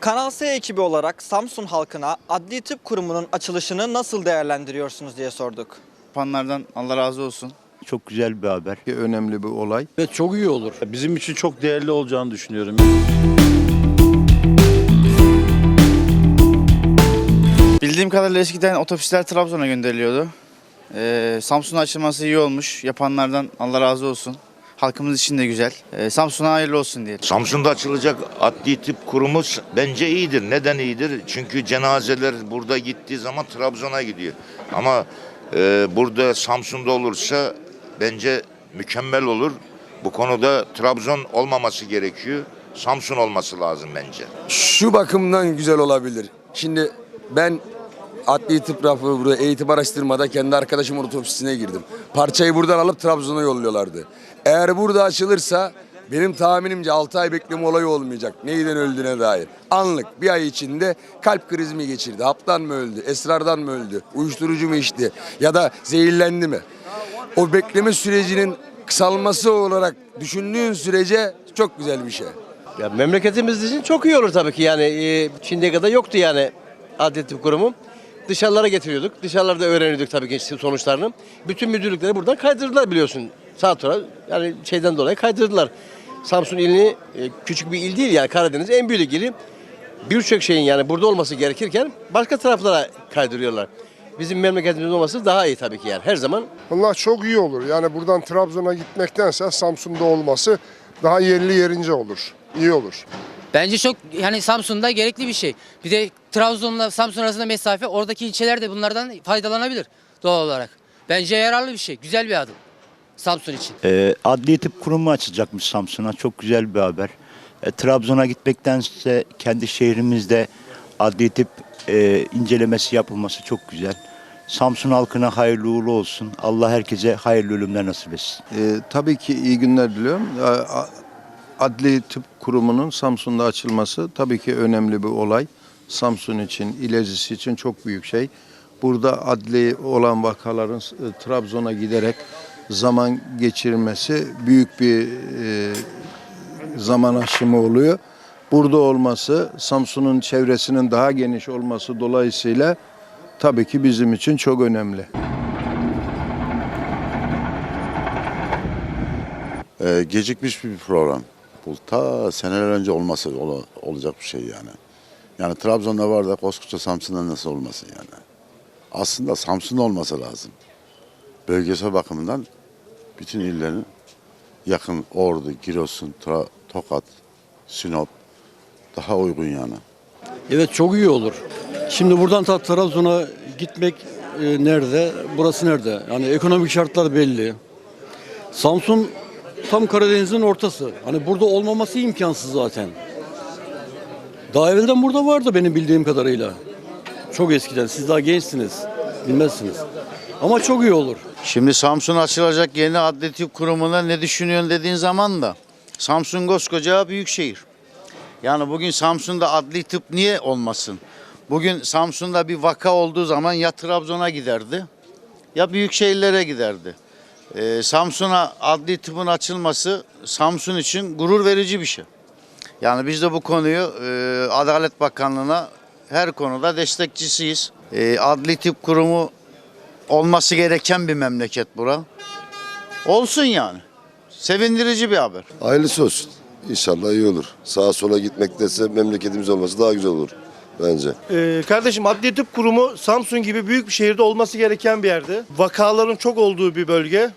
Kanal S ekibi olarak Samsun halkına Adli Tıp Kurumu'nun açılışını nasıl değerlendiriyorsunuz diye sorduk. Yapanlardan Allah razı olsun. Çok güzel bir haber. önemli bir olay. Evet çok iyi olur. Bizim için çok değerli olacağını düşünüyorum. Bildiğim kadarıyla eskiden otobüsler Trabzon'a gönderiliyordu. Ee, Samsun'a açılması iyi olmuş. Yapanlardan Allah razı olsun. Halkımız için de güzel. Ee, Samsun'a hayırlı olsun diyelim. Samsun'da açılacak adli tıp kurumu bence iyidir. Neden iyidir? Çünkü cenazeler burada gittiği zaman Trabzon'a gidiyor. Ama e, burada Samsun'da olursa bence mükemmel olur. Bu konuda Trabzon olmaması gerekiyor. Samsun olması lazım bence. Şu bakımdan güzel olabilir. Şimdi ben adli tıp raporu burada eğitim araştırmada kendi arkadaşımın otobüsüne girdim. Parçayı buradan alıp Trabzon'a yolluyorlardı. Eğer burada açılırsa benim tahminimce 6 ay bekleme olayı olmayacak. Neyden öldüğüne dair. Anlık bir ay içinde kalp krizi mi geçirdi? Haptan mı öldü? Esrardan mı öldü? Uyuşturucu mu içti? Ya da zehirlendi mi? O bekleme sürecinin kısalması olarak düşündüğün sürece çok güzel bir şey. Ya memleketimiz için çok iyi olur tabii ki yani e, şimdiye kadar yoktu yani adli tıp kurumu. Dışarılara getiriyorduk. Dışarılarda öğreniyorduk tabii ki sonuçlarını. Bütün müdürlükleri buradan kaydırdılar biliyorsun. Saat sonra yani şeyden dolayı kaydırdılar. Samsun ilini e, küçük bir il değil yani Karadeniz en büyük ili. Birçok şeyin yani burada olması gerekirken başka taraflara kaydırıyorlar. Bizim memleketimizin olması daha iyi tabii ki yani her zaman Vallahi çok iyi olur. Yani buradan Trabzon'a gitmektense Samsun'da olması daha yerli yerince olur. İyi olur. Bence çok yani Samsun'da gerekli bir şey. Bir de Trabzon'la Samsun arasında mesafe oradaki ilçeler de bunlardan faydalanabilir doğal olarak. Bence yararlı bir şey. Güzel bir adım. Samsun için. Ee, Adli Tıp Kurumu açılacakmış Samsun'a. Çok güzel bir haber. E, Trabzon'a gitmektense kendi şehrimizde adli tıp e, incelemesi yapılması çok güzel. Samsun halkına hayırlı uğurlu olsun. Allah herkese hayırlı ölümler nasip etsin. Ee, tabii ki iyi günler diliyorum. A- Adli Tıp Kurumu'nun Samsun'da açılması tabii ki önemli bir olay. Samsun için, İlezisi için çok büyük şey. Burada adli olan vakaların e, Trabzon'a giderek zaman geçirmesi büyük bir e, zaman aşımı oluyor. Burada olması, Samsun'un çevresinin daha geniş olması dolayısıyla tabii ki bizim için çok önemli. Ee, gecikmiş bir program. Bu ta seneler önce olması ola- olacak bir şey yani. Yani Trabzon'da var da koskoca Samsun'da nasıl olmasın yani. Aslında Samsun'da olması lazım. Bölgesel bakımından bütün illerin yakın Ordu, Giresun, Tra- Tokat, Sinop daha uygun yani. Evet çok iyi olur. Şimdi buradan ta Trabzon'a gitmek e, nerede? Burası nerede? Yani ekonomik şartlar belli. Samsun tam Karadeniz'in ortası. Hani burada olmaması imkansız zaten. Daha evvelden burada vardı benim bildiğim kadarıyla. Çok eskiden. Siz daha gençsiniz. Bilmezsiniz. Ama çok iyi olur. Şimdi Samsun açılacak yeni adli tıp kurumuna ne düşünüyorsun dediğin zaman da Samsun koskoca büyük şehir. Yani bugün Samsun'da adli tıp niye olmasın? Bugün Samsun'da bir vaka olduğu zaman ya Trabzon'a giderdi ya büyük şehirlere giderdi. Ee, Samsun'a adli tıpın açılması Samsun için gurur verici bir şey. Yani biz de bu konuyu e, Adalet Bakanlığı'na her konuda destekçisiyiz. E, adli tıp kurumu olması gereken bir memleket bura. Olsun yani. Sevindirici bir haber. Hayırlısı olsun. İnşallah iyi olur. Sağa sola gitmektense memleketimiz olması daha güzel olur bence. Ee, kardeşim Adli Tıp Kurumu Samsun gibi büyük bir şehirde olması gereken bir yerde. Vakaların çok olduğu bir bölge.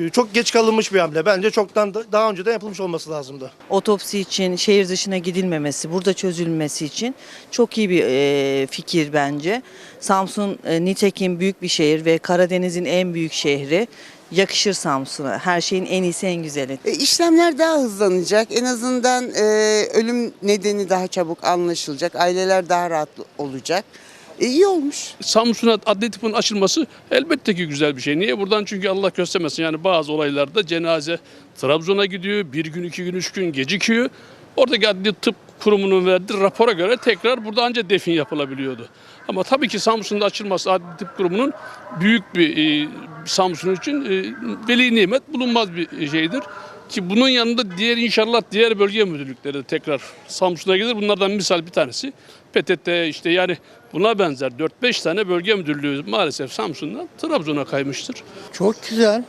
Ee, Çok geç kalınmış bir hamle. Bence çoktan da, daha önceden yapılmış olması lazımdı. otopsi için şehir dışına gidilmemesi, burada çözülmesi için çok iyi bir e, fikir bence. Samsun e, nitekim büyük bir şehir ve Karadeniz'in en büyük şehri. Yakışır Samsun'a. Her şeyin en iyisi en güzeli. E, işlemler daha hızlanacak. En azından e, ölüm nedeni daha çabuk anlaşılacak. Aileler daha rahat olacak. E, iyi olmuş. Samsun'a adli tıpın açılması elbette ki güzel bir şey. Niye? Buradan çünkü Allah göstermesin yani bazı olaylarda cenaze Trabzon'a gidiyor. Bir gün, iki gün, üç gün gecikiyor. Oradaki adli tıp kurumunun verdiği rapora göre tekrar burada ancak defin yapılabiliyordu. Ama tabii ki Samsun'da açılması adli tıp kurumunun büyük bir e, Samsun için e, veli nimet bulunmaz bir şeydir. Ki bunun yanında diğer inşallah diğer bölge müdürlükleri de tekrar Samsun'a gelir. Bunlardan misal bir tanesi PTT işte yani buna benzer 4-5 tane bölge müdürlüğü maalesef Samsun'dan Trabzon'a kaymıştır. Çok güzel.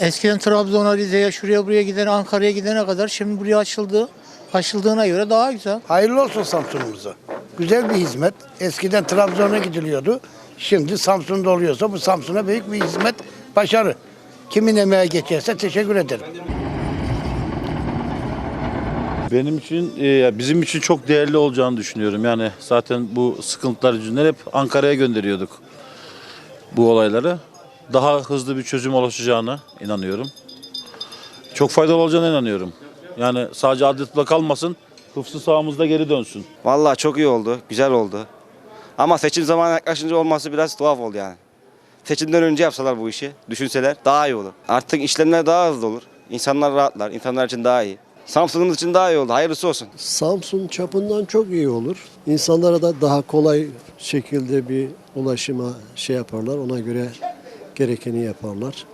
Eskiden Trabzon'a, Rize'ye, şuraya buraya giden, Ankara'ya gidene kadar şimdi buraya açıldı. Açıldığına göre daha güzel. Hayırlı olsun Samsun'umuza. Güzel bir hizmet. Eskiden Trabzon'a gidiliyordu. Şimdi Samsun'da oluyorsa bu Samsun'a büyük bir hizmet, başarı. Kimin emeğe geçerse teşekkür ederim. Benim için, e, bizim için çok değerli olacağını düşünüyorum. Yani zaten bu sıkıntılar yüzünden hep Ankara'ya gönderiyorduk bu olayları. Daha hızlı bir çözüm ulaşacağına inanıyorum. Çok faydalı olacağına inanıyorum. Yani sadece adli tıpla kalmasın, hıfzı sahamızda geri dönsün. Vallahi çok iyi oldu, güzel oldu. Ama seçim zamanı yaklaşınca olması biraz tuhaf oldu yani. Seçimden önce yapsalar bu işi, düşünseler daha iyi olur. Artık işlemler daha hızlı olur. İnsanlar rahatlar, insanlar için daha iyi. Samsun'umuz için daha iyi oldu, hayırlısı olsun. Samsun çapından çok iyi olur. İnsanlara da daha kolay şekilde bir ulaşıma şey yaparlar. Ona göre gerekeni yaparlar.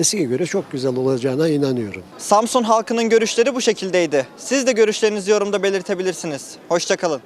Eskiye göre çok güzel olacağına inanıyorum. Samsun halkının görüşleri bu şekildeydi. Siz de görüşlerinizi yorumda belirtebilirsiniz. Hoşçakalın.